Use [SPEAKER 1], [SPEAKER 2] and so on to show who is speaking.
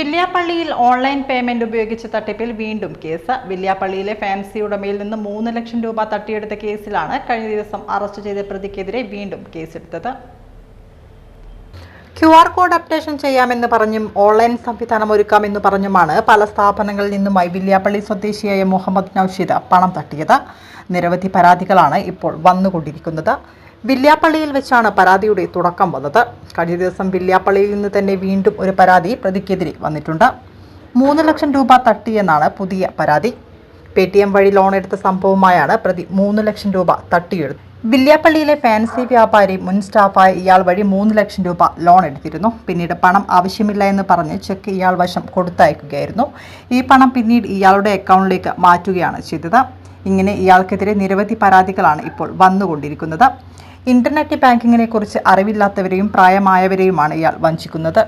[SPEAKER 1] വില്യാപ്പള്ളിയിൽ online payment ഉപയോഗിച്ച് തട്ടിപ്പിൽ വീണ്ടും കേസ്. വില്യാപ്പള്ളിയിലെ ഫാൻസി ഉടമയിൽ നിന്ന് മൂന്ന് ലക്ഷം രൂപ തട്ടിയെടുത്ത കേസിലാണ് കഴിഞ്ഞ ദിവസം അറസ്റ്റ് ചെയ്ത പ്രതിക്കെതിരെ വീണ്ടും കേസെടുത്തത്. ക്യു ആർ കോഡ് അപ്ഡേഷൻ ചെയ്യാമെന്ന് പറഞ്ഞും ഓൺലൈൻ സംവിധാനം ഒരുക്കാമെന്ന് പറഞ്ഞുമാണ് പല സ്ഥാപനങ്ങളിൽ നിന്നുമായി വില്യാപ്പള്ളി സ്വദേശിയായ മുഹമ്മദ് നൌഷിദ് പണം തട്ടിയത്. നിരവധി പരാതികളാണ് ഇപ്പോൾ വന്നുകൊണ്ടിരിക്കുന്നത്. വില്യാപ്പള്ളിയിൽ വെച്ചാണ് പരാതിയുടെ തുടക്കം വന്നത്. കഴിഞ്ഞ ദിവസം വില്യാപ്പള്ളിയിൽ നിന്ന് തന്നെ വീണ്ടും ഒരു പരാതി പ്രതിക്കെതിരെ വന്നിട്ടുണ്ട്. മൂന്ന് ലക്ഷം രൂപ തട്ടിയെന്നാണ് പുതിയ പരാതി. പേ ടി എം വഴി ലോൺ എടുത്ത സംഭവമായാണ് പ്രതി മൂന്ന് ലക്ഷം രൂപ തട്ടിയെടുത്തത്. വില്യാപ്പള്ളിയിലെ ഫാൻസി വ്യാപാരി മുൻ സ്റ്റാഫായ ഇയാൾ വഴി മൂന്ന് ലക്ഷം രൂപ ലോൺ എടുത്തിരുന്നു. പിന്നീട് പണം ആവശ്യമില്ല എന്ന് പറഞ്ഞ് ചെക്ക് ഇയാൾ വശം കൊടുത്തയക്കുകയായിരുന്നു. ഈ പണം പിന്നീട് ഇയാളുടെ അക്കൗണ്ടിലേക്ക് മാറ്റുകയാണ് ചെയ്തത്. ഇങ്ങനെ ഇയാൾക്കെതിരെ നിരവധി പരാതികളാണ് ഇപ്പോൾ വന്നുകൊണ്ടിരിക്കുന്നത്. ഇന്റർനെറ്റ് ബാങ്കിങ്ങിനെ കുറിച്ച് അറിവില്ലാത്തവരെയും പ്രായമായവരെയുമാണ് ഇയാൾ വഞ്ചിക്കുന്നത്.